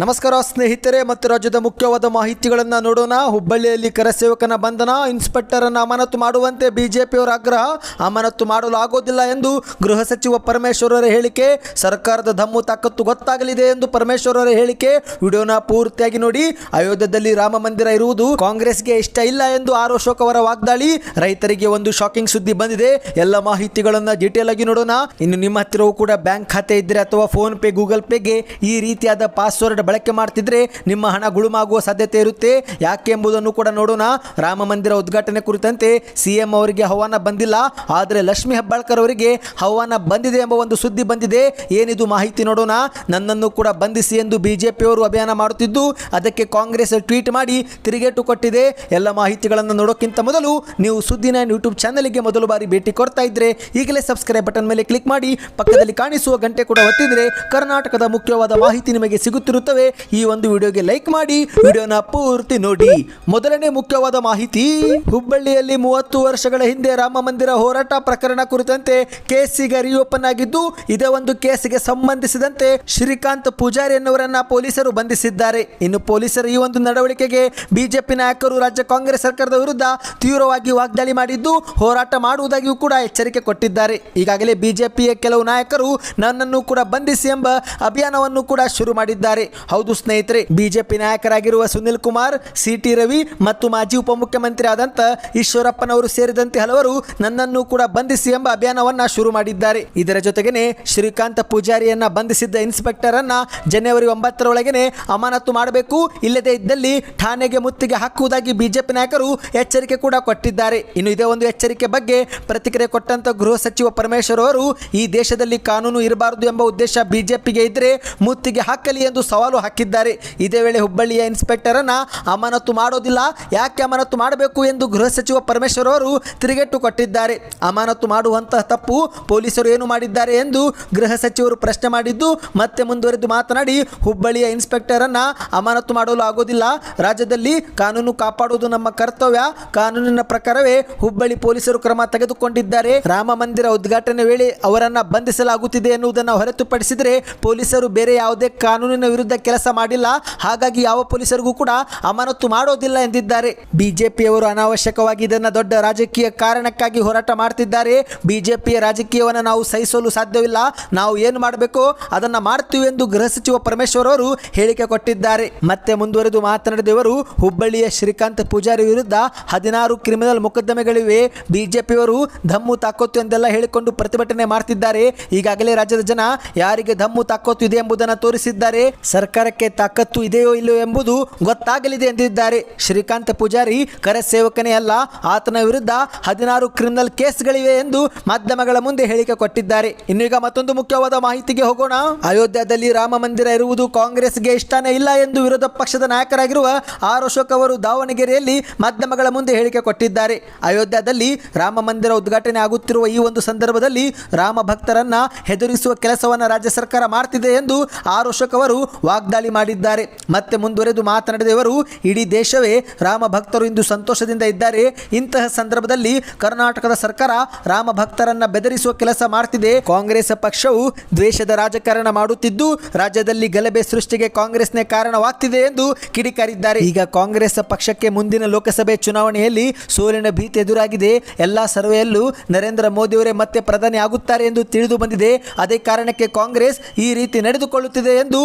ನಮಸ್ಕಾರ ಸ್ನೇಹಿತರೆ ಮತ್ತು ರಾಜ್ಯದ ಮುಖ್ಯವಾದ ಮಾಹಿತಿಗಳನ್ನ ನೋಡೋಣ. ಹುಬ್ಬಳ್ಳಿಯಲ್ಲಿ ಕರಸೇವಕನ ಬಂಧನ ಇನ್ಸ್ಪೆಕ್ಟರ್ ಅನ್ನು ಅಮಾನತು ಮಾಡುವಂತೆ ಬಿಜೆಪಿಯವರ ಆಗ್ರಹ. ಅಮಾನತು ಮಾಡಲು ಆಗೋದಿಲ್ಲ ಎಂದು ಗೃಹ ಸಚಿವ ಪರಮೇಶ್ವರರ ಹೇಳಿಕೆ. ಸರ್ಕಾರದ ಧಮ್ಮು ತಾಕತ್ತು ಗೊತ್ತಾಗಲಿದೆ ಎಂದು ಪರಮೇಶ್ವರರ ಹೇಳಿಕೆ. ವಿಡಿಯೋನ ಪೂರ್ತಿಯಾಗಿ ನೋಡಿ. ಅಯೋಧ್ಯದಲ್ಲಿ ರಾಮ ಮಂದಿರ ಇರುವುದು ಕಾಂಗ್ರೆಸ್ಗೆ ಇಷ್ಟ ಇಲ್ಲ ಎಂದು ಆರ್ ಅಶೋಕ್ ಅವರ ವಾಗ್ದಾಳಿ. ರೈತರಿಗೆ ಒಂದು ಶಾಕಿಂಗ್ ಸುದ್ದಿ ಬಂದಿದೆ. ಎಲ್ಲ ಮಾಹಿತಿಗಳನ್ನ ಡೀಟೇಲ್ ಆಗಿ ನೋಡೋಣ. ಇನ್ನು ನಿಮ್ಮ ಹತ್ತಿರವೂ ಕೂಡ ಬ್ಯಾಂಕ್ ಖಾತೆ ಇದ್ದರೆ ಅಥವಾ ಫೋನ್ ಪೇ, ಗೂಗಲ್ ಪೇಗೆ ಈ ರೀತಿಯಾದ ಪಾಸ್ವರ್ಡ್ ಬಳಕೆ ಮಾಡ್ತಿದ್ರೆ ನಿಮ್ಮ ಹಣ ಗುಳುಮಾಗುವ ಸಾಧ್ಯತೆ ಇರುತ್ತೆ. ಯಾಕೆ ಎಂಬುದನ್ನು ಕೂಡ ನೋಡೋಣ. ರಾಮ ಮಂದಿರ ಉದ್ಘಾಟನೆ ಕುರಿತಂತೆ ಸಿಎಂ ಅವರಿಗೆ ಆಹ್ವಾನ ಬಂದಿಲ್ಲ. ಆದರೆ ಲಕ್ಷ್ಮಿ ಹೆಬ್ಬಾಳ್ಕರ್ ಅವರಿಗೆ ಆಹ್ವಾನ ಬಂದಿದೆ ಎಂಬ ಒಂದು ಸುದ್ದಿ ಬಂದಿದೆ. ಏನಿದು ಮಾಹಿತಿ ನೋಡೋಣ. ನನ್ನನ್ನು ಕೂಡ ಬಂಧಿಸಿ ಎಂದು ಬಿಜೆಪಿಯವರು ಅಭಿಯಾನ ಮಾಡುತ್ತಿದ್ದು, ಅದಕ್ಕೆ ಕಾಂಗ್ರೆಸ್ ಟ್ವೀಟ್ ಮಾಡಿ ತಿರುಗೇಟು ಕೊಟ್ಟಿದೆ. ಎಲ್ಲ ಮಾಹಿತಿಗಳನ್ನು ನೋಡೋಕ್ಕಿಂತ ಮೊದಲು ನೀವು ಸುದ್ದಿನ ಯೂಟ್ಯೂಬ್ ಚಾನಲ್ಗೆ ಮೊದಲು ಬಾರಿ ಭೇಟಿ ಕೊಡ್ತಾ ಇದ್ರೆ, ಈಗಲೇ ಸಬ್ಸ್ಕ್ರೈಬ್ ಬಟನ್ ಮೇಲೆ ಕ್ಲಿಕ್ ಮಾಡಿ, ಪಕ್ಕದಲ್ಲಿ ಕಾಣಿಸುವ ಗಂಟೆ ಕೂಡ ಒತ್ತಿದ್ರೆ ಕರ್ನಾಟಕದ ಮುಖ್ಯವಾದ ಮಾಹಿತಿ ನಿಮಗೆ ಸಿಗುತ್ತಿರುತ್ತವೆ. ಈ ಒಂದು ವಿಡಿಯೋಗೆ ಲೈಕ್ ಮಾಡಿ, ವಿಡಿಯೋನ ಪೂರ್ತಿ ನೋಡಿ. ಮೊದಲನೇ ಮುಖ್ಯವಾದ ಮಾಹಿತಿ, ಹುಬ್ಬಳ್ಳಿಯಲ್ಲಿ ಮೂವತ್ತು ವರ್ಷಗಳ ಹಿಂದೆ ರಾಮ ಮಂದಿರ ಹೋರಾಟ ಪ್ರಕರಣ ಕುರಿತಂತೆ ಕೇಸ್ ಈಗ ರಿಓಪನ್ ಆಗಿದ್ದು, ಇದೇ ಒಂದು ಕೇಸ್ಗೆ ಸಂಬಂಧಿಸಿದಂತೆ ಶ್ರೀಕಾಂತ್ ಪೂಜಾರಿ ಎನ್ನುವರನ್ನ ಪೊಲೀಸರು ಬಂಧಿಸಿದ್ದಾರೆ. ಇನ್ನು ಪೊಲೀಸರ ಈ ಒಂದು ನಡವಳಿಕೆಗೆ ಬಿಜೆಪಿ ನಾಯಕರು, ರಾಜ್ಯ ಕಾಂಗ್ರೆಸ್ ಸರ್ಕಾರದ ವಿರುದ್ಧ ತೀವ್ರವಾಗಿ ವಾಗ್ದಾಳಿ ಮಾಡಿದ್ದು, ಹೋರಾಟ ಮಾಡುವುದಾಗಿಯೂ ಕೂಡ ಎಚ್ಚರಿಕೆ ಕೊಟ್ಟಿದ್ದಾರೆ. ಈಗಾಗಲೇ ಬಿಜೆಪಿಯ ಕೆಲವು ನಾಯಕರು ನನ್ನನ್ನು ಕೂಡ ಬಂಧಿಸಿ ಎಂಬ ಅಭಿಯಾನವನ್ನು ಕೂಡ ಶುರು ಮಾಡಿದ್ದಾರೆ. ಹೌದು ಸ್ನೇಹಿತರೆ, ಬಿಜೆಪಿ ನಾಯಕರಾಗಿರುವ ಸುನಿಲ್ ಕುಮಾರ್ ಸಿ ಟಿ ರವಿ ಮತ್ತು ಮಾಜಿ ಉಪಮುಖ್ಯಮಂತ್ರಿ ಆದಂತ ಈಶ್ವರಪ್ಪನವರು ಸೇರಿದಂತೆ ಹಲವರು ನನ್ನನ್ನು ಕೂಡ ಬಂಧಿಸಿ ಎಂಬ ಅಭಿಯಾನವನ್ನ ಶುರು ಮಾಡಿದ್ದಾರೆ. ಇದರ ಜೊತೆಗೇನೆ ಶ್ರೀಕಾಂತ ಪೂಜಾರಿಯನ್ನ ಬಂಧಿಸಿದ್ದ ಇನ್ಸ್ಪೆಕ್ಟರ್ ಅನ್ನ ಜನವರಿ ಒಂಬತ್ತರೊಳಗೆನೆ ಅಮಾನತು ಮಾಡಬೇಕು, ಇಲ್ಲದೆ ಇದ್ದಲ್ಲಿ ಠಾಣೆಗೆ ಮುತ್ತಿಗೆ ಹಾಕುವುದಾಗಿ ಬಿಜೆಪಿ ನಾಯಕರು ಎಚ್ಚರಿಕೆ ಕೂಡ ಕೊಟ್ಟಿದ್ದಾರೆ. ಇನ್ನು ಇದೇ ಒಂದು ಎಚ್ಚರಿಕೆ ಬಗ್ಗೆ ಪ್ರತಿಕ್ರಿಯೆ ಕೊಟ್ಟಂತ ಗೃಹ ಸಚಿವ ಪರಮೇಶ್ವರ್ ಅವರು, ಈ ದೇಶದಲ್ಲಿ ಕಾನೂನು ಇರಬಾರದು ಎಂಬ ಉದ್ದೇಶ ಬಿಜೆಪಿಗೆ ಇದ್ರೆ ಮುತ್ತಿಗೆ ಹಾಕಲಿ ಎಂದು ಸವಾಲು ಹಾಕಿದ್ದಾರೆ. ಇದೇ ವೇಳೆ ಹುಬ್ಬಳ್ಳಿಯ ಇನ್ಸ್ಪೆಕ್ಟರನ್ನು ಅಮಾನತು ಮಾಡೋದಿಲ್ಲ. ಯಾಕೆ ಅಮಾನತು ಮಾಡಬೇಕು ಎಂದು ಗೃಹ ಸಚಿವ ಪರಮೇಶ್ವರ್ ಅವರು ತಿರುಗೇಟು ಕೊಟ್ಟಿದ್ದಾರೆ. ಅಮಾನತು ಮಾಡುವಂತಹ ತಪ್ಪು ಪೊಲೀಸರು ಏನು ಮಾಡಿದ್ದಾರೆ ಎಂದು ಗೃಹ ಸಚಿವರು ಪ್ರಶ್ನೆ ಮಾಡಿದ್ದು, ಮತ್ತೆ ಮುಂದುವರೆದು ಮಾತನಾಡಿ, ಹುಬ್ಬಳ್ಳಿಯ ಇನ್ಸ್ಪೆಕ್ಟರ್ ಅನ್ನ ಅಮಾನತು ಮಾಡಲು ಆಗೋದಿಲ್ಲ. ರಾಜ್ಯದಲ್ಲಿ ಕಾನೂನು ಕಾಪಾಡುವುದು ನಮ್ಮ ಕರ್ತವ್ಯ. ಕಾನೂನಿನ ಪ್ರಕಾರವೇ ಹುಬ್ಬಳ್ಳಿ ಪೊಲೀಸರು ಕ್ರಮ ತೆಗೆದುಕೊಂಡಿದ್ದಾರೆ. ರಾಮ ಮಂದಿರ ಉದ್ಘಾಟನೆ ವೇಳೆ ಅವರನ್ನು ಬಂಧಿಸಲಾಗುತ್ತಿದೆ ಎನ್ನುವುದನ್ನು ಹೊರತುಪಡಿಸಿದರೆ ಪೊಲೀಸರು ಬೇರೆ ಯಾವುದೇ ಕಾನೂನಿನ ವಿರುದ್ಧ ಕೆಲಸ ಮಾಡಿಲ್ಲ. ಹಾಗಾಗಿ ಯಾವ ಪೊಲೀಸರಿಗೂ ಕೂಡ ಅಮಾನತು ಮಾಡೋದಿಲ್ಲ ಎಂದಿದ್ದಾರೆ. ಬಿಜೆಪಿಯವರು ಅನಾವಶ್ಯಕವಾಗಿ ಇದನ್ನ ದೊಡ್ಡ ರಾಜಕೀಯ ಕಾರಣಕ್ಕಾಗಿ ಹೋರಾಟ ಮಾಡ್ತಿದ್ದಾರೆ. ಬಿಜೆಪಿಯ ರಾಜಕೀಯವನ್ನು ನಾವು ಸಹಿಸಲು ಸಾಧ್ಯವಿಲ್ಲ. ನಾವು ಏನು ಮಾಡಬೇಕು? ಅದನ್ನ ಮಾಡ್ತೀವಿ ಎಂದು ಗೃಹ ಸಚಿವ ಪರಮೇಶ್ವರ್ ಅವರು ಹೇಳಿಕೆ ಕೊಟ್ಟಿದ್ದಾರೆ. ಮತ್ತೆ ಮುಂದುವರೆದು ಮಾತನಾಡಿದ ಇವರು ಹುಬ್ಬಳ್ಳಿಯ ಶ್ರೀಕಾಂತ್ ಪೂಜಾರಿ ವಿರುದ್ಧ ಹದಿನಾರು ಕ್ರಿಮಿನಲ್ ಮೊಕದ್ದಮೆಗಳಿವೆ. ಬಿಜೆಪಿಯವರು ಧಮ್ಮು ತಾಕೋತು ಎಂದೆಲ್ಲ ಹೇಳಿಕೊಂಡು ಪ್ರತಿಭಟನೆ ಮಾಡ್ತಿದ್ದಾರೆ. ಈಗಾಗಲೇ ರಾಜ್ಯದ ಜನ ಯಾರಿಗೆ ಧಮ್ಮು ತಾಕೋತು ಇದೆ ಎಂಬುದನ್ನು ತೋರಿಸಿದ್ದಾರೆ. ಸರ್ಕಾರಕ್ಕೆ ತಾಕತ್ತು ಇದೆಯೋ ಇಲ್ಲೋ ಎಂಬುದು ಗೊತ್ತಾಗಲಿದೆ ಎಂದಿದ್ದಾರೆ. ಶ್ರೀಕಾಂತ್ ಪೂಜಾರಿ ಕರೆ ಸೇವಕನೇ ಅಲ್ಲ, ಆತನ ವಿರುದ್ಧ ಹದಿನಾರು ಕ್ರಿಮಿನಲ್ ಕೇಸ್ಗಳಿವೆ ಎಂದು ಮಾಧ್ಯಮಗಳ ಮುಂದೆ ಹೇಳಿಕೆ ಕೊಟ್ಟಿದ್ದಾರೆ. ಇನ್ನೀಗ ಮತ್ತೊಂದು ಮುಖ್ಯವಾದ ಮಾಹಿತಿಗೆ ಹೋಗೋಣ. ಅಯೋಧ್ಯದಲ್ಲಿ ರಾಮ ಮಂದಿರ ಇರುವುದು ಕಾಂಗ್ರೆಸ್ಗೆ ಇಷ್ಟನೇ ಇಲ್ಲ ಎಂದು ವಿರೋಧ ಪಕ್ಷದ ನಾಯಕರಾಗಿರುವ ಆರ್ ಅಶೋಕ್ ಅವರು ದಾವಣಗೆರೆಯಲ್ಲಿ ಮಾಧ್ಯಮಗಳ ಮುಂದೆ ಹೇಳಿಕೆ ಕೊಟ್ಟಿದ್ದಾರೆ. ಅಯೋಧ್ಯದಲ್ಲಿ ರಾಮ ಮಂದಿರ ಉದ್ಘಾಟನೆ ಆಗುತ್ತಿರುವ ಈ ಒಂದು ಸಂದರ್ಭದಲ್ಲಿ ರಾಮ ಭಕ್ತರನ್ನ ಹೆದರಿಸುವ ಕೆಲಸವನ್ನು ರಾಜ್ಯ ಸರ್ಕಾರ ಮಾಡ್ತಿದೆ ಎಂದು ಆರ್ ಅಶೋಕ್ ಅವರು ವಾಗ್ದಾಳಿ ಮಾಡಿದ್ದಾರೆ. ಮತ್ತೆ ಮುಂದುವರೆದು ಮಾತನಾಡಿದ ಇವರು, ಇಡೀ ದೇಶವೇ ರಾಮ ಭಕ್ತರು ಇಂದು ಸಂತೋಷದಿಂದ ಇದ್ದಾರೆ. ಇಂತಹ ಸಂದರ್ಭದಲ್ಲಿ ಕರ್ನಾಟಕದ ಸರ್ಕಾರ ರಾಮ ಭಕ್ತರನ್ನ ಬೆದರಿಸುವ ಕೆಲಸ ಮಾಡ್ತಿದೆ. ಕಾಂಗ್ರೆಸ್ ಪಕ್ಷವು ದ್ವೇಷದ ರಾಜಕಾರಣ ಮಾಡುತ್ತಿದ್ದು, ರಾಜ್ಯದಲ್ಲಿ ಗಲಭೆ ಸೃಷ್ಟಿಗೆ ಕಾಂಗ್ರೆಸ್ನೇ ಕಾರಣವಾಗ್ತಿದೆ ಎಂದು ಕಿಡಿಕಾರಿದ್ದಾರೆ. ಈಗ ಕಾಂಗ್ರೆಸ್ ಪಕ್ಷಕ್ಕೆ ಮುಂದಿನ ಲೋಕಸಭೆ ಚುನಾವಣೆಯಲ್ಲಿ ಸೋಲಿನ ಭೀತಿ ಎದುರಾಗಿದೆ. ಎಲ್ಲಾ ಸರ್ವೆಯಲ್ಲೂ ನರೇಂದ್ರ ಮೋದಿಯವರೇ ಮತ್ತೆ ಪ್ರಧಾನಿ ಆಗುತ್ತಾರೆ ಎಂದು ತಿಳಿದು ಬಂದಿದೆ. ಅದೇ ಕಾರಣಕ್ಕೆ ಕಾಂಗ್ರೆಸ್ ಈ ರೀತಿ ನಡೆದುಕೊಳ್ಳುತ್ತಿದೆ ಎಂದು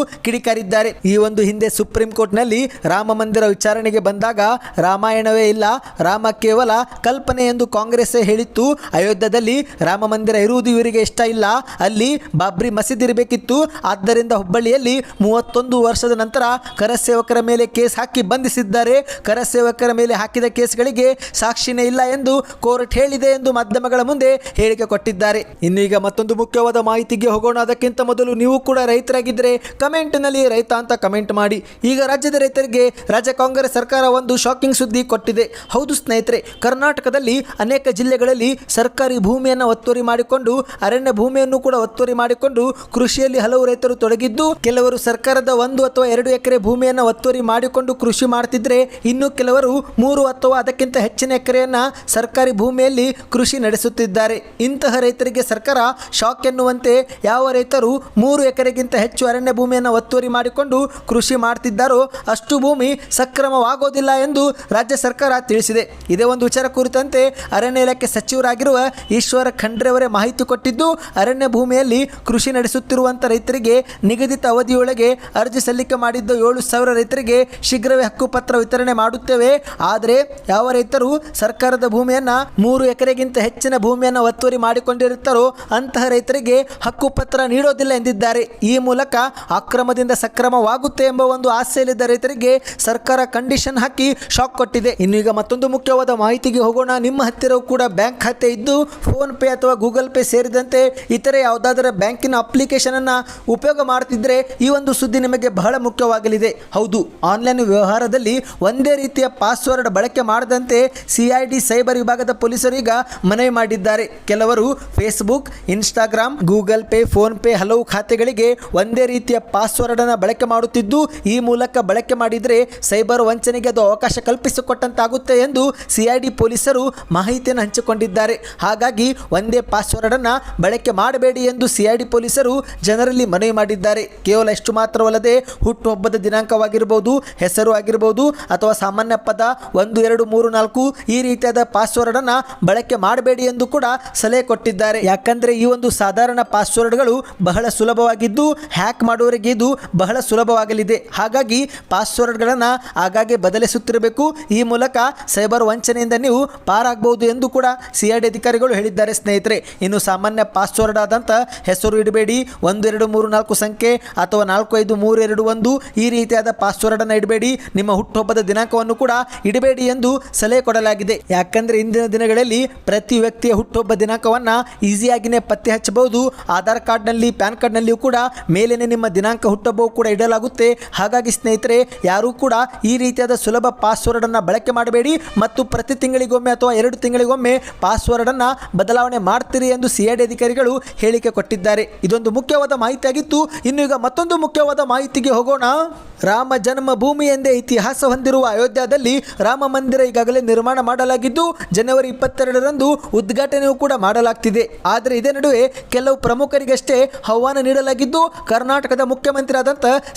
ಕಿಡಿಕಾರಿದ್ದಾರೆ ಈ ಒಂದು ಹಿಂದೆ ಸುಪ್ರೀಂ ಕೋರ್ಟ್ನಲ್ಲಿ ರಾಮ ಮಂದಿರ ವಿಚಾರಣೆಗೆ ಬಂದಾಗ ರಾಮಾಯಣವೇ ಇಲ್ಲ, ರಾಮ ಕೇವಲ ಕಲ್ಪನೆ ಎಂದು ಕಾಂಗ್ರೆಸ್ ಹೇಳಿತ್ತು. ಅಯೋಧ್ಯದಲ್ಲಿ ರಾಮ ಮಂದಿರ ಇರುವುದು ಇವರಿಗೆ ಇಷ್ಟ ಇಲ್ಲ. ಅಲ್ಲಿ ಬಾಬ್ರಿ ಮಸೀದಿ ಇರಬೇಕಿತ್ತು. ಆದ್ದರಿಂದ ಹುಬ್ಬಳ್ಳಿಯಲ್ಲಿ ಮೂವತ್ತೊಂದು ವರ್ಷದ ನಂತರ ಕರಸೇವಕರ ಮೇಲೆ ಕೇಸ್ ಹಾಕಿ ಬಂಧಿಸಿದ್ದಾರೆ. ಕರಸೇವಕರ ಮೇಲೆ ಹಾಕಿದ ಕೇಸ್ಗಳಿಗೆ ಸಾಕ್ಷಿನೇ ಇಲ್ಲ ಎಂದು ಕೋರ್ಟ್ ಹೇಳಿದೆ ಎಂದು ಮಾಧ್ಯಮಗಳ ಮುಂದೆ ಹೇಳಿಕೆ ಕೊಟ್ಟಿದ್ದಾರೆ. ಇನ್ನೀಗ ಮತ್ತೊಂದು ಮುಖ್ಯವಾದ ಮಾಹಿತಿಗೆ ಹೋಗೋಣ. ಅದಕ್ಕಿಂತ ಮೊದಲು ನೀವು ಕೂಡ ರೈತರಾಗಿದ್ದರೆ ಕಮೆಂಟ್ನಲ್ಲಿ ರೈತ ಅಂತ ಕಮೆಂಟ್ ಮಾಡಿ. ಈಗ ರಾಜ್ಯದ ರೈತರಿಗೆ ರಾಜ್ಯ ಕಾಂಗ್ರೆಸ್ ಸರ್ಕಾರ ಒಂದು ಶಾಕಿಂಗ್ ಸುದ್ದಿ ಕೊಟ್ಟಿದೆ. ಹೌದು ಸ್ನೇಹಿತರೆ, ಕರ್ನಾಟಕದಲ್ಲಿ ಅನೇಕ ಜಿಲ್ಲೆಗಳಲ್ಲಿ ಸರ್ಕಾರಿ ಭೂಮಿಯನ್ನು ಒತ್ತುವರಿ ಮಾಡಿಕೊಂಡು, ಅರಣ್ಯ ಭೂಮಿಯನ್ನು ಕೂಡ ಒತ್ತುವರಿ ಮಾಡಿಕೊಂಡು ಕೃಷಿಯಲ್ಲಿ ಹಲವು ರೈತರು ತೊಡಗಿದ್ದು, ಕೆಲವರು ಸರ್ಕಾರದ ಒಂದು ಅಥವಾ ಎರಡು ಎಕರೆ ಭೂಮಿಯನ್ನು ಒತ್ತುವರಿ ಮಾಡಿಕೊಂಡು ಕೃಷಿ ಮಾಡ್ತಿದ್ರೆ ಇನ್ನು ಕೆಲವರು ಮೂರು ಅಥವಾ ಅದಕ್ಕಿಂತ ಹೆಚ್ಚಿನ ಎಕರೆಯನ್ನ ಸರ್ಕಾರಿ ಭೂಮಿಯಲ್ಲಿ ಕೃಷಿ ನಡೆಸುತ್ತಿದ್ದಾರೆ. ಇಂತಹ ರೈತರಿಗೆ ಸರ್ಕಾರ ಶಾಕ್ ಎನ್ನುವಂತೆ ಯಾವ ರೈತರು ಮೂರು ಎಕರೆಗಿಂತ ಹೆಚ್ಚು ಅರಣ್ಯ ಭೂಮಿಯನ್ನು ಒತ್ತುವರಿ ಮಾಡಿ ಮಾಡಿಕೊಂಡು ಕೃಷಿ ಮಾಡ್ತಿದ್ದಾರೋ ಅಷ್ಟು ಭೂಮಿ ಸಕ್ರಮವಾಗೋದಿಲ್ಲ ಎಂದು ರಾಜ್ಯ ಸರ್ಕಾರ ತಿಳಿಸಿದೆ. ಇದೇ ಒಂದು ವಿಚಾರ ಕುರಿತಂತೆ ಅರಣ್ಯ ಇಲಾಖೆ ಸಚಿವರಾಗಿರುವ ಈಶ್ವರ ಖಂಡ್ರೆ ಅವರೇ ಮಾಹಿತಿ ಕೊಟ್ಟಿದ್ದು, ಅರಣ್ಯ ಭೂಮಿಯಲ್ಲಿ ಕೃಷಿ ನಡೆಸುತ್ತಿರುವಂಥ ರೈತರಿಗೆ ನಿಗದಿತ ಅವಧಿಯೊಳಗೆ ಅರ್ಜಿ ಸಲ್ಲಿಕೆ ಮಾಡಿದ್ದ ಏಳು ಸಾವಿರ ರೈತರಿಗೆ ಶೀಘ್ರವೇ ಹಕ್ಕುಪತ್ರ ವಿತರಣೆ ಮಾಡುತ್ತೇವೆ. ಆದರೆ ಯಾವ ರೈತರು ಸರ್ಕಾರದ ಭೂಮಿಯನ್ನು ಮೂರು ಎಕರೆಗಿಂತ ಹೆಚ್ಚಿನ ಭೂಮಿಯನ್ನು ಒತ್ತುವರಿ ಮಾಡಿಕೊಂಡಿರುತ್ತಾರೋ ಅಂತಹ ರೈತರಿಗೆ ಹಕ್ಕುಪತ್ರ ನೀಡೋದಿಲ್ಲ ಎಂದಿದ್ದಾರೆ. ಈ ಮೂಲಕ ಅಕ್ರಮದಿಂದ ಸಕ್ರಮವಾಗುತ್ತೆ ಎಂಬ ಒಂದು ಆಸೆಯಲ್ಲಿದ್ದ ರೈತರಿಗೆ ಸರ್ಕಾರ ಕಂಡೀಷನ್ ಹಾಕಿ ಶಾಕ್ ಕೊಟ್ಟಿದೆ. ಇನ್ನು ಈಗ ಮತ್ತೊಂದು ಮುಖ್ಯವಾದ ಮಾಹಿತಿಗೆ ಹೋಗೋಣ. ನಿಮ್ಮ ಹತ್ತಿರವೂ ಕೂಡ ಬ್ಯಾಂಕ್ ಖಾತೆ ಇದ್ದು, ಫೋನ್ ಪೇ ಅಥವಾ ಗೂಗಲ್ ಪೇ ಸೇರಿದಂತೆ ಇತರೆ ಯಾವುದಾದರ ಬ್ಯಾಂಕಿನ ಅಪ್ಲಿಕೇಶನ್ ಅನ್ನ ಉಪಯೋಗ ಮಾಡ್ತಿದ್ರೆ ಈ ಒಂದು ಸುದ್ದಿ ನಿಮಗೆ ಬಹಳ ಮುಖ್ಯವಾಗಲಿದೆ. ಹೌದು ಆನ್ಲೈನ್ ವ್ಯವಹಾರದಲ್ಲಿ ಒಂದೇ ರೀತಿಯ ಪಾಸ್ವರ್ಡ್ ಬಳಕೆ ಮಾಡದಂತೆ ಸಿಐಡಿ ಸೈಬರ್ ವಿಭಾಗದ ಪೊಲೀಸರು ಈಗ ಮನವಿ ಮಾಡಿದ್ದಾರೆ. ಕೆಲವರು Facebook Instagram Google Pay PhonePe ಹಲವು ಖಾತೆಗಳಿಗೆ ಒಂದೇ ರೀತಿಯ ಪಾಸ್ವರ್ಡ್ ಬಳಕೆ ಮಾಡುತ್ತಿದ್ದು, ಈ ಮೂಲಕ ಬಳಕೆ ಮಾಡಿದರೆ ಸೈಬರ್ ವಂಚನೆಗೆ ಅದು ಅವಕಾಶ ಕಲ್ಪಿಸಿಕೊಟ್ಟಂತಾಗುತ್ತೆ ಎಂದು ಸಿಐಡಿ ಪೊಲೀಸರು ಮಾಹಿತಿಯನ್ನು ಹಂಚಿಕೊಂಡಿದ್ದಾರೆ. ಹಾಗಾಗಿ ಒಂದೇ ಪಾಸ್ವರ್ಡ್ ಅನ್ನು ಬಳಕೆ ಮಾಡಬೇಡಿ ಎಂದು ಸಿಐಡಿ ಪೊಲೀಸರು ಜನರಲ್ಲಿ ಮನವಿ ಮಾಡಿದ್ದಾರೆ. ಕೇವಲ ಎಷ್ಟು ಮಾತ್ರವಲ್ಲದೆ ಹುಟ್ಟುಹಬ್ಬದ ದಿನಾಂಕವಾಗಿರ್ಬೋದು, ಹೆಸರು ಆಗಿರ್ಬೋದು, ಅಥವಾ ಸಾಮಾನ್ಯ ಪದ ಒಂದು, ಎರಡು, ಮೂರು, ನಾಲ್ಕು ಈ ರೀತಿಯಾದ ಪಾಸ್ವರ್ಡ್ ಅನ್ನು ಬಳಕೆ ಮಾಡಬೇಡಿ ಎಂದು ಕೂಡ ಸಲಹೆ ಕೊಟ್ಟಿದ್ದಾರೆ. ಯಾಕಂದ್ರೆ ಈ ಒಂದು ಸಾಧಾರಣ ಪಾಸ್ವರ್ಡ್ಗಳು ಬಹಳ ಸುಲಭವಾಗಿದ್ದು, ಹ್ಯಾಕ್ ಮಾಡುವವರಿಗೆ ಇದು ಬಹಳ ಸುಲಭವಾಗಲಿದೆ. ಹಾಗಾಗಿ ಪಾಸ್ವರ್ಡ್ಗಳನ್ನು ಆಗಾಗ್ಗೆ ಬದಲಿಸುತ್ತಿರಬೇಕು. ಈ ಮೂಲಕ ಸೈಬರ್ ವಂಚನೆಯಿಂದ ನೀವು ಪಾರಾಗಬಹುದು ಎಂದು ಕೂಡ ಸಿ ಅಧಿಕಾರಿಗಳು ಹೇಳಿದ್ದಾರೆ ಸ್ನೇಹಿತರೆ. ಇನ್ನು ಸಾಮಾನ್ಯ ಪಾಸ್ವರ್ಡ್ ಆದಂಥ ಹೆಸರು ಇಡಬೇಡಿ. ಒಂದು, ಎರಡು, ಮೂರು, ನಾಲ್ಕು ಸಂಖ್ಯೆ ಅಥವಾ ನಾಲ್ಕು, ಐದು, ಮೂರು, ಎರಡು, ಒಂದು ಈ ರೀತಿಯಾದ ಪಾಸ್ವರ್ಡನ್ನು ಇಡಬೇಡಿ. ನಿಮ್ಮ ಹುಟ್ಟುಹಬ್ಬದ ದಿನಾಂಕವನ್ನು ಕೂಡ ಇಡಬೇಡಿ ಎಂದು ಸಲಹೆ ಕೊಡಲಾಗಿದೆ. ಯಾಕಂದರೆ ಇಂದಿನ ದಿನಗಳಲ್ಲಿ ಪ್ರತಿ ವ್ಯಕ್ತಿಯ ಹುಟ್ಟುಹಬ್ಬ ದಿನಾಂಕವನ್ನು ಈಸಿಯಾಗಿಯೇ ಪತ್ತೆ ಹಚ್ಚಬಹುದು. ಆಧಾರ್ ಕಾರ್ಡ್ನಲ್ಲಿ, ಪ್ಯಾನ್ ಕಾರ್ಡ್ನಲ್ಲಿಯೂ ಕೂಡ ಮೇಲೇನೆ ನಿಮ್ಮ ದಿನಾಂಕ ಹುಟ್ಟುಹಬ್ಬವು ಕೂಡ ಇಡಲಾಗುತ್ತೆ. ಹಾಗಾಗಿ ಸ್ನೇಹಿತರೆ, ಯಾರೂ ಕೂಡ ಈ ರೀತಿಯಾದ ಸುಲಭ ಪಾಸ್ವರ್ಡನ್ನು ಬಳಕೆ ಮಾಡಬೇಡಿ ಮತ್ತು ಪ್ರತಿ ತಿಂಗಳಿಗೊಮ್ಮೆ ಅಥವಾ ಎರಡು ತಿಂಗಳಿಗೊಮ್ಮೆ ಪಾಸ್ವರ್ಡನ್ನು ಬದಲಾವಣೆ ಮಾಡ್ತೀರಿ ಎಂದು ಸಿ ಅಧಿಕಾರಿಗಳು ಹೇಳಿಕೆ ಕೊಟ್ಟಿದ್ದಾರೆ. ಇದೊಂದು ಮುಖ್ಯವಾದ ಮಾಹಿತಿಯಾಗಿತ್ತು. ಇನ್ನು ಈಗ ಮತ್ತೊಂದು ಮುಖ್ಯವಾದ ಮಾಹಿತಿಗೆ ಹೋಗೋಣ. ರಾಮ ಜನ್ಮ ಭೂಮಿ ಎಂದೇ ಇತಿಹಾಸ ಹೊಂದಿರುವ ಅಯೋಧ್ಯದಲ್ಲಿ ರಾಮ ಮಂದಿರ ಈಗಾಗಲೇ ನಿರ್ಮಾಣ ಮಾಡಲಾಗಿದ್ದು, ಜನವರಿ ಇಪ್ಪತ್ತೆರಡರಂದು ಉದ್ಘಾಟನೆಯೂ ಕೂಡ ಮಾಡಲಾಗ್ತಿದೆ. ಆದರೆ ಇದೇ ನಡುವೆ ಕೆಲವು ಪ್ರಮುಖರಿಗಷ್ಟೇ ಆಹ್ವಾನ ನೀಡಲಾಗಿದ್ದು, ಕರ್ನಾಟಕದ ಮುಖ್ಯಮಂತ್ರಿ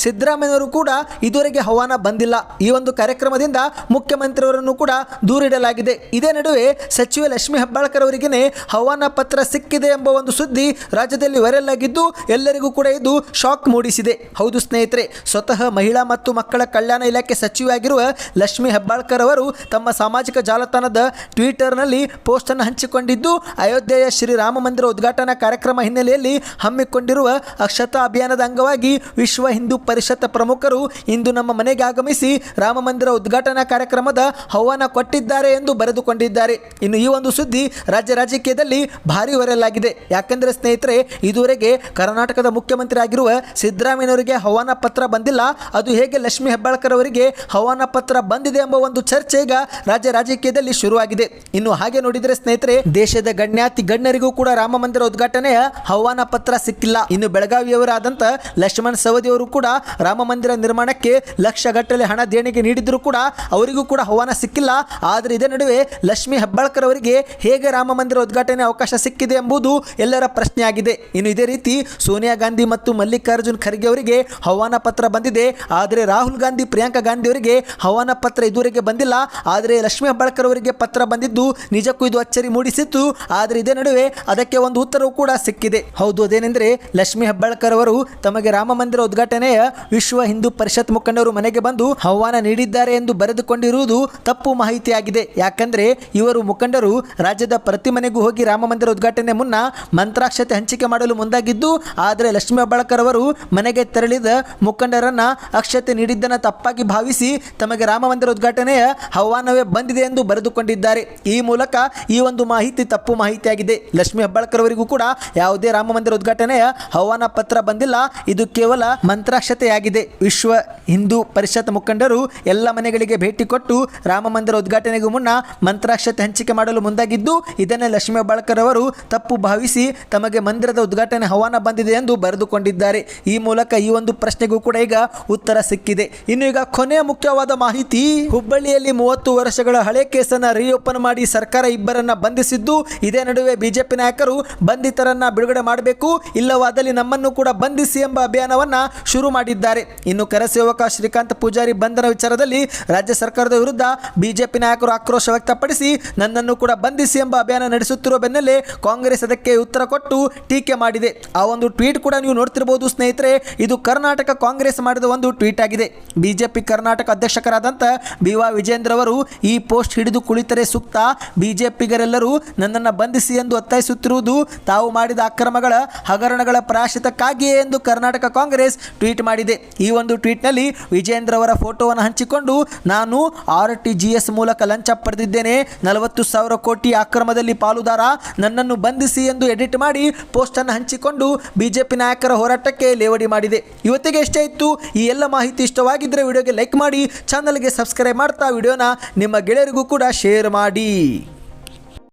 ಸಿದ್ದರಾಮಯ್ಯವರು ಕೂಡ ಇದುವರೆಗೆ ಹವಾನ ಬಂದಿಲ್ಲ. ಈ ಒಂದು ಕಾರ್ಯಕ್ರಮದಿಂದ ಮುಖ್ಯಮಂತ್ರಿಯವರನ್ನು ಕೂಡ ದೂರಿಡಲಾಗಿದೆ. ಇದೇ ನಡುವೆ ಸಚಿವೆ ಲಕ್ಷ್ಮೀ ಹೆಬ್ಬಾಳ್ಕರ್ ಅವರಿಗೆ ಹವಾನ ಪತ್ರ ಸಿಕ್ಕಿದೆ ಎಂಬ ಒಂದು ಸುದ್ದಿ ರಾಜ್ಯದಲ್ಲಿ ವೈರಲ್ ಆಗಿದ್ದು, ಎಲ್ಲರಿಗೂ ಕೂಡ ಇದು ಶಾಕ್ ಮೂಡಿಸಿದೆ. ಹೌದು ಸ್ನೇಹಿತರೆ, ಸ್ವತಃ ಮಹಿಳಾ ಮತ್ತು ಮಕ್ಕಳ ಕಲ್ಯಾಣ ಇಲಾಖೆ ಸಚಿವೆಯಾಗಿರುವ ಲಕ್ಷ್ಮೀ ಹೆಬ್ಬಾಳ್ಕರ್ ಅವರು ತಮ್ಮ ಸಾಮಾಜಿಕ ಜಾಲತಾಣದ ಟ್ವಿಟರ್ನಲ್ಲಿ ಪೋಸ್ಟ್ ಅನ್ನು ಹಂಚಿಕೊಂಡಿದ್ದು, ಅಯೋಧ್ಯೆಯ ಶ್ರೀರಾಮ ಮಂದಿರ ಉದ್ಘಾಟನಾ ಕಾರ್ಯಕ್ರಮ ಹಿನ್ನೆಲೆಯಲ್ಲಿ ಹಮ್ಮಿಕೊಂಡಿರುವ ಅಕ್ಷತಾ ಅಭಿಯಾನದ ಅಂಗವಾಗಿ ವಿಶ್ವ ಹಿಂದೂ ಪರಿಷತ್ ಪ್ರಮುಖರು ಇಂದು ನಮ್ಮ ಮನೆಗೆ ಆಗಮಿಸಿ ರಾಮ ಮಂದಿರ ಉದ್ಘಾಟನಾ ಕಾರ್ಯಕ್ರಮದ ಆಹ್ವಾನ ಕೊಟ್ಟಿದ್ದಾರೆ ಎಂದು ಬರೆದುಕೊಂಡಿದ್ದಾರೆ. ಇನ್ನು ಈ ಒಂದು ಸುದ್ದಿ ರಾಜ್ಯ ರಾಜಕೀಯದಲ್ಲಿ ಭಾರಿ ಹೊರೆಯಲಾಗಿದೆ ಯಾಕೆಂದರೆ ಸ್ನೇಹಿತರೆ, ಇದುವರೆಗೆ ಕರ್ನಾಟಕದ ಮುಖ್ಯಮಂತ್ರಿ ಆಗಿರುವ ಸಿದ್ದರಾಮಯ್ಯನವರಿಗೆ ಹವಾನ ಪತ್ರ ಬಂದಿಲ್ಲ. ಅದು ಹೇಗೆ ಲಕ್ಷ್ಮೀ ಹೆಬ್ಬಾಳ್ಕರ್ ಅವರಿಗೆ ಹವಾನ ಪತ್ರ ಬಂದಿದೆ ಎಂಬ ಒಂದು ಚರ್ಚೆ ಈಗ ರಾಜ್ಯ ರಾಜಕೀಯದಲ್ಲಿ ಶುರುವಾಗಿದೆ. ಇನ್ನು ಹಾಗೆ ನೋಡಿದರೆ ಸ್ನೇಹಿತರೆ, ದೇಶದ ಗಣ್ಯಾತಿ ಗಣ್ಯರಿಗೂ ಕೂಡ ರಾಮ ಮಂದಿರ ಉದ್ಘಾಟನೆಯ ಹವಾನ ಪತ್ರ ಸಿಕ್ಕಿಲ್ಲ. ಇನ್ನು ಬೆಳಗಾವಿಯವರಾದಂಥ ಲಕ್ಷ್ಮಣ್ ಸವದಿ ಕೂಡ ರಾಮ ಮಂದಿರ ನಿರ್ಮಾಣಕ್ಕೆ ಲಕ್ಷ ಗಟ್ಟಲೆ ಹಣ ದೇಣಿಗೆ ನೀಡಿದ್ರು ಕೂಡ ಅವರಿಗೂ ಕೂಡ ಹವಾನ ಸಿಕ್ಕಿಲ್ಲ. ಆದರೆ ಇದೇ ನಡುವೆ ಲಕ್ಷ್ಮೀ ಹೆಬ್ಬಾಳ್ಕರ್ ಅವರಿಗೆ ಹೇಗೆ ರಾಮ ಮಂದಿರ ಉದ್ಘಾಟನೆ ಅವಕಾಶ ಸಿಕ್ಕಿದೆ ಎಂಬುದು ಎಲ್ಲರ ಪ್ರಶ್ನೆಯಾಗಿದೆ. ಇನ್ನು ಇದೇ ರೀತಿ ಸೋನಿಯಾ ಗಾಂಧಿ ಮತ್ತು ಮಲ್ಲಿಕಾರ್ಜುನ್ ಖರ್ಗೆ ಅವರಿಗೆ ಹವಾನ ಪತ್ರ ಬಂದಿದೆ. ಆದರೆ ರಾಹುಲ್ ಗಾಂಧಿ, ಪ್ರಿಯಾಂಕಾ ಗಾಂಧಿ ಅವರಿಗೆ ಹವಾನ ಪತ್ರ ಇದುವರೆಗೆ ಬಂದಿಲ್ಲ. ಆದರೆ ಲಕ್ಷ್ಮೀ ಹೆಬ್ಬಾಳ್ಕರ್ ಅವರಿಗೆ ಪತ್ರ ಬಂದಿದ್ದು ನಿಜಕ್ಕೂ ಇದು ಅಚ್ಚರಿ ಮೂಡಿಸಿತ್ತು. ಆದರೆ ಇದೇ ನಡುವೆ ಅದಕ್ಕೆ ಒಂದು ಉತ್ತರವೂ ಕೂಡ ಸಿಕ್ಕಿದೆ. ಹೌದು, ಅದೇನೆಂದರೆ ಲಕ್ಷ್ಮೀ ಹೆಬ್ಬಾಳ್ಕರ್ ಅವರು ತಮಗೆ ರಾಮ ಮಂದಿರ ಉದ್ಘಾಟನೆಯ ವಿಶ್ವ ಹಿಂದೂ ಪರಿಷತ್ ಮುಖಂಡರು ಮನೆಗೆ ಬಂದು ಆಹ್ವಾನ ನೀಡಿದ್ದಾರೆ ಎಂದು ಬರೆದುಕೊಂಡಿರುವುದು ತಪ್ಪು ಮಾಹಿತಿಯಾಗಿದೆ. ಯಾಕಂದ್ರೆ ಇವರು ಮುಖಂಡರು ರಾಜ್ಯದ ಪ್ರತಿ ಮನೆಗೂ ಹೋಗಿ ರಾಮ ಮಂದಿರ ಉದ್ಘಾಟನೆ ಮುನ್ನ ಮಂತ್ರಾಕ್ಷತೆ ಹಂಚಿಕೆ ಮಾಡಲು ಮುಂದಾಗಿದ್ದು, ಆದರೆ ಲಕ್ಷ್ಮೀ ಹೆಬ್ಬಾಳ್ಕರ್ ಅವರು ಮನೆಗೆ ತೆರಳಿದ ಮುಖಂಡರನ್ನ ಅಕ್ಷತೆ ನೀಡಿದ್ದನ್ನು ತಪ್ಪಾಗಿ ಭಾವಿಸಿ ತಮಗೆ ರಾಮ ಮಂದಿರ ಉದ್ಘಾಟನೆಯ ಆಹ್ವಾನವೇ ಬಂದಿದೆ ಎಂದು ಬರೆದುಕೊಂಡಿದ್ದಾರೆ. ಈ ಮೂಲಕ ಈ ಒಂದು ಮಾಹಿತಿ ತಪ್ಪು ಮಾಹಿತಿಯಾಗಿದೆ. ಲಕ್ಷ್ಮೀ ಹೆಬ್ಬಾಳ್ಕರ್ ಅವರಿಗೂ ಕೂಡ ಯಾವುದೇ ರಾಮ ಮಂದಿರ ಉದ್ಘಾಟನೆಯ ಆಹ್ವಾನ ಪತ್ರ ಬಂದಿಲ್ಲ. ಇದು ಕೇವಲ ಮಂತ್ರಾಕ್ಷತೆಯಾಗಿದೆ ವಿಶ್ವ ಹಿಂದೂ ಪರಿಷತ್ ಮುಖಂಡರು ಎಲ್ಲ ಮನೆಗಳಿಗೆ ಭೇಟಿ ಕೊಟ್ಟು ರಾಮ ಮಂದಿರ ಉದ್ಘಾಟನೆಗೂ ಮುನ್ನ ಮಂತ್ರಾಕ್ಷತೆ ಹಂಚಿಕೆ ಮಾಡಲು ಮುಂದಾಗಿದ್ದು, ಇದನ್ನೇ ಲಕ್ಷ್ಮೀ ಬಾಳ್ಕರ್ ಅವರು ತಪ್ಪು ಭಾವಿಸಿ ತಮಗೆ ಮಂದಿರದ ಉದ್ಘಾಟನೆ ಹವಾನ ಬಂದಿದೆ ಎಂದು ಬರೆದುಕೊಂಡಿದ್ದಾರೆ. ಈ ಮೂಲಕ ಈ ಒಂದು ಪ್ರಶ್ನೆಗೂ ಕೂಡ ಈಗ ಉತ್ತರ ಸಿಕ್ಕಿದೆ. ಇನ್ನು ಈಗ ಕೊನೆಯ ಮುಖ್ಯವಾದ ಮಾಹಿತಿ, ಹುಬ್ಬಳ್ಳಿಯಲ್ಲಿ ಮೂವತ್ತು ವರ್ಷಗಳ ಹಳೆ ಕೇಸನ್ನು ರೀಓಪನ್ ಮಾಡಿ ಸರ್ಕಾರ ಇಬ್ಬರನ್ನ ಬಂಧಿಸಿದ್ದು, ಇದೇ ನಡುವೆ ಬಿಜೆಪಿ ನಾಯಕರು ಬಂಧಿತರನ್ನ ಬಿಡುಗಡೆ ಮಾಡಬೇಕು, ಇಲ್ಲವಾದಲ್ಲಿ ನಮ್ಮನ್ನು ಕೂಡ ಬಂಧಿಸಿ ಎಂಬ ಅಭಿಯಾನವನ್ನ ಶುರು ಮಾಡಿದ್ದಾರೆ. ಇನ್ನು ಕರಸೇವಕ ಶ್ರೀಕಾಂತ್ ಪೂಜಾರಿ ಬಂಧನ ವಿಚಾರದಲ್ಲಿ ರಾಜ್ಯ ಸರ್ಕಾರದ ವಿರುದ್ಧ ಬಿಜೆಪಿ ನಾಯಕರು ಆಕ್ರೋಶ ವ್ಯಕ್ತಪಡಿಸಿ, ನನ್ನನ್ನು ಕೂಡ ಬಂಧಿಸಿ ಎಂಬ ಅಭಿಯಾನ ನಡೆಸುತ್ತಿರುವ ಬೆನ್ನಲ್ಲೇ ಕಾಂಗ್ರೆಸ್ ಅದಕ್ಕೆ ಉತ್ತರ ಕೊಟ್ಟು ಟೀಕೆ ಮಾಡಿದೆ. ಆ ಒಂದು ಟ್ವೀಟ್ ಕೂಡ ನೀವು ನೋಡ್ತಿರಬಹುದು ಸ್ನೇಹಿತರೆ, ಇದು ಕರ್ನಾಟಕ ಕಾಂಗ್ರೆಸ್ ಮಾಡಿದ ಒಂದು ಟ್ವೀಟ್ ಆಗಿದೆ. ಬಿಜೆಪಿ ಕರ್ನಾಟಕ ಅಧ್ಯಕ್ಷಕರಾದಂಥ ಬಿ ವಾ ವಿಜೇಂದ್ರ ಅವರು ಈ ಪೋಸ್ಟ್ ಹಿಡಿದು ಕುಳಿತರೆ ಸೂಕ್ತ, ಬಿಜೆಪಿಗರೆಲ್ಲರೂ ನನ್ನನ್ನು ಬಂಧಿಸಿ ಎಂದು ಒತ್ತಾಯಿಸುತ್ತಿರುವುದು ತಾವು ಮಾಡಿದ ಅಕ್ರಮಗಳ ಹಗರಣಗಳ ಪ್ರಾಶಿತಕ್ಕಾಗಿಯೇ ಎಂದು ಕರ್ನಾಟಕ ಕಾಂಗ್ರೆಸ್ ಟ್ವೀಟ್ ಮಾಡಿದೆ. ಈ ಒಂದು ಟ್ವೀಟ್ನಲ್ಲಿ ವಿಜೇಂದ್ರ ಅವರ ಫೋಟೋವನ್ನು ಹಂಚಿಕೊಂಡು, ನಾನು ಆರ್ ಟಿ ಜಿ ಎಸ್ ಮೂಲಕ ಲಂಚ ಪಡೆದಿದ್ದೇನೆ. ನಲವತ್ತು ಸಾವಿರ ಕೋಟಿ ಅಕ್ರಮದಲ್ಲಿ ಪಾಲುದಾರ. ನನ್ನನ್ನು ಬಂಧಿಸಿ ಎಂದು ಎಡಿಟ್ ಮಾಡಿ ಪೋಸ್ಟನ್ನು ಹಂಚಿಕೊಂಡು ಬಿಜೆಪಿ ನಾಯಕರ ಹೋರಾಟಕ್ಕೆ ಲೇವಡಿ ಮಾಡಿದೆ. ಇವತ್ತಿಗೆ ಎಷ್ಟೇ ಇತ್ತು. ಈ ಎಲ್ಲ ಮಾಹಿತಿ ಇಷ್ಟವಾಗಿದ್ದರೆ ವಿಡಿಯೋಗೆ ಲೈಕ್ ಮಾಡಿ, ಚಾನಲ್ಗೆ ಸಬ್ಸ್ಕ್ರೈಬ್ ಮಾಡ್ತಾ ವಿಡಿಯೋನ ನಿಮ್ಮ ಗೆಳೆಯರಿಗೂ ಕೂಡ ಶೇರ್ ಮಾಡಿ.